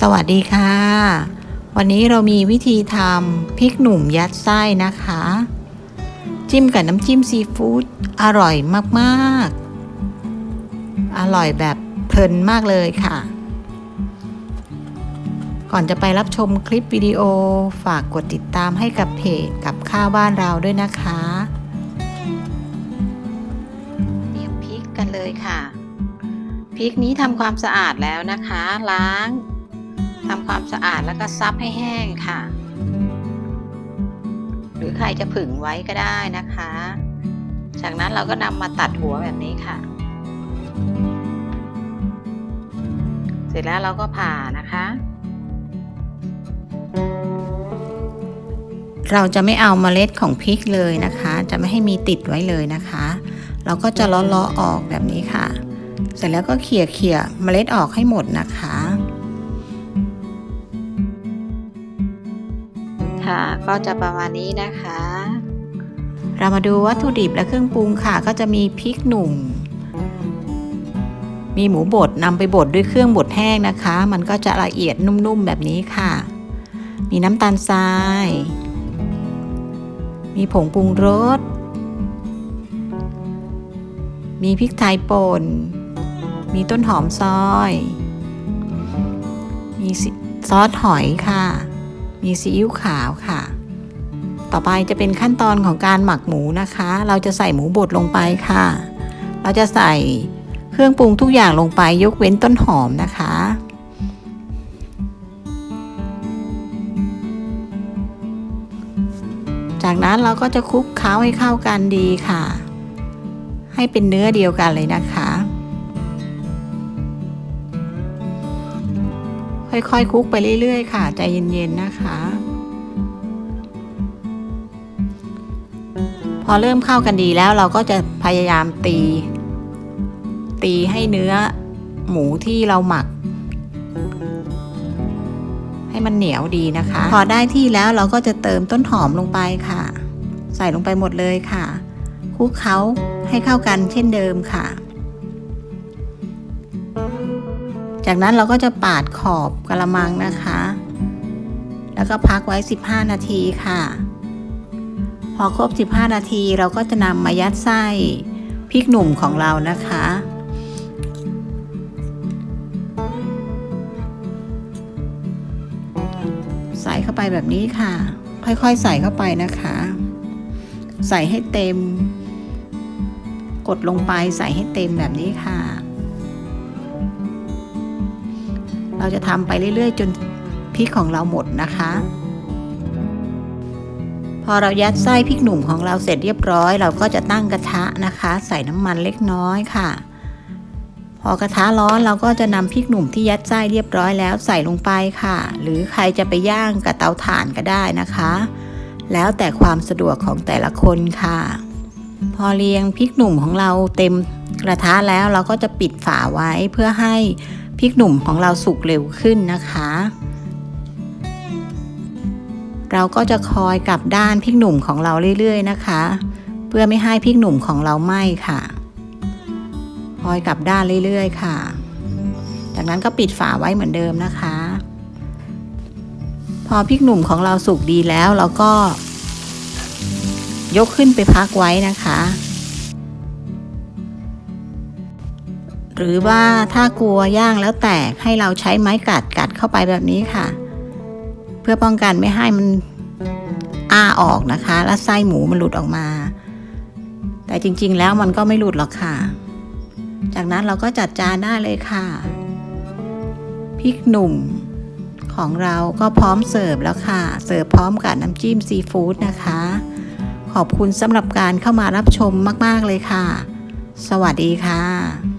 สวัสดีค่ะ วันนี้เรามีวิธีทำพริกหนุ่มยัดไส้นะคะ จิ้มกับน้ำจิ้มซีฟู้ดอร่อยมากๆ อร่อยแบบเพลินมากเลยค่ะ ก่อนจะไปรับชมคลิปวิดีโอฝากกดติดตามให้กับเพจกับข้าวบ้านเราด้วยนะคะเตรียมพริกกันเลยค่ะพริกนี้ทำความสะอาดแล้วนะคะ ล้าง ทำความสะอาดแล้วก็ซับให้แห้งค่ะ หรือใครจะผึ่งไว้ก็ได้นะคะ จากนั้นเราก็นำมาตัดหัวแบบนี้ค่ะ เสร็จแล้วเราก็ผ่านะคะเราจะไม่เอาเมล็ดของพริกเลยนะคะ จะไม่ให้มีติดไว้เลยนะคะ เราก็จะเลาะๆออกแบบนี้ค่ะ เสร็จแล้วก็เขี่ยเขี่ยเมล็ดออกให้หมดนะคะ ค่ะ ก็จะประมาณนี้นะคะ เรามาดูวัตถุดิบและเครื่องปรุงค่ะ ก็จะมีพริกหนุ่ม มีหมูบดนำไปบดด้วยเครื่องบดแห้งนะคะ มันก็จะละเอียดนุ่มๆแบบนี้ค่ะ มีน้ำตาลทราย มีผงปรุงรส มีพริกไทยป่น มีต้นหอมซอย มีซอสหอยค่ะ มีซีอิ๊วขาวค่ะ ต่อไปจะเป็นขั้นตอนของการหมักหมูนะคะ เราจะใส่หมูบดลงไปค่ะ เราจะใส่เครื่องปรุงทุกอย่างลงไปยกเว้นต้นหอมนะคะ จากนั้นเราก็จะคลุกเคล้าให้เข้ากันดีค่ะ ให้เป็นเนื้อเดียวกันเลยนะคะ ค่อยๆคคลุกไปเรื่อยๆ ค่ะ ใจเย็นๆนะคะ พอเริ่มเข้ากันดีแล้วเราก็จะพยายามตี ตีให้เนื้อหมูที่เราหมัก ให้มันเหนียวดีนะคะ พอได้ที่แล้วเราก็จะเติมต้นหอมลงไปค่ะ ใส่ลงไปหมดเลยค่ะคลุกเคล้าให้เข้ากันเช่นเดิมค่ะ จากนั้นเราก็จะปาดขอบกระมังนะคะ แล้วก็พักไว้ 15 นาทีค่ะ พอครบ 15 นาทีเราก็จะนำมายัดไส้พริกหนุ่มของเรานะคะ ใส่เข้าไปแบบนี้ค่ะ ค่อยๆใส่เข้าไปนะคะ ใส่ให้เต็ม กดลงไปใส่ให้เต็มแบบนี้ค่ะ เราจะทำไปเรื่อยๆ จนพริกของเราหมดนะคะ พอเรายัดไส้พริกหนุ่มของเราเสร็จเรียบร้อย เราก็จะตั้งกระทะนะคะ ใส่น้ำมันเล็กน้อยค่ะ พอกระทะร้อนเราก็จะนำพริกหนุ่มที่ยัดไส้เรียบร้อยแล้วใส่ลงไปค่ะ หรือใครจะไปย่างกับเตาถ่านก็ได้นะคะ แล้วแต่ความสะดวกของแต่ละคนค่ะ พอเรียงพริกหนุ่มของเราเต็มกระทะแล้วเราก็จะปิดฝาไว้เพื่อให้ พริกหนุ่มของเราสุกเร็วขึ้นนะคะ เราก็จะคอยกลับด้านพริกหนุ่มของเราเรื่อยๆนะคะ เพื่อไม่ให้พริกหนุ่มของเราไหม้ค่ะ คอยกลับด้านเรื่อยๆ ค่ะ จากนั้นก็ปิดฝาไว้เหมือนเดิมนะคะ พอพริกหนุ่มของเราสุกดีแล้วเราก็ยกขึ้นไปพักไว้นะคะ หรือว่าถ้ากลัวย่างแล้วแตกให้เราใช้ไม้กัดกัดเข้าไปแบบนี้ค่ะ เพื่อป้องกันไม่ให้มันอ้าออกนะคะ แล้วไส้หมูมันหลุดออกมา แต่จริงๆแล้วมันก็ไม่หลุดหรอกค่ะ จากนั้นเราก็จัดจานได้เลยค่ะพริกหนุ่มของเราก็พร้อมเสิร์ฟแล้วค่ะ เสิร์ฟพร้อมกับน้ำจิ้มซีฟู้ดนะคะ ขอบคุณสำหรับการเข้ามารับชมมาก ๆ เลยค่ะ สวัสดีค่ะ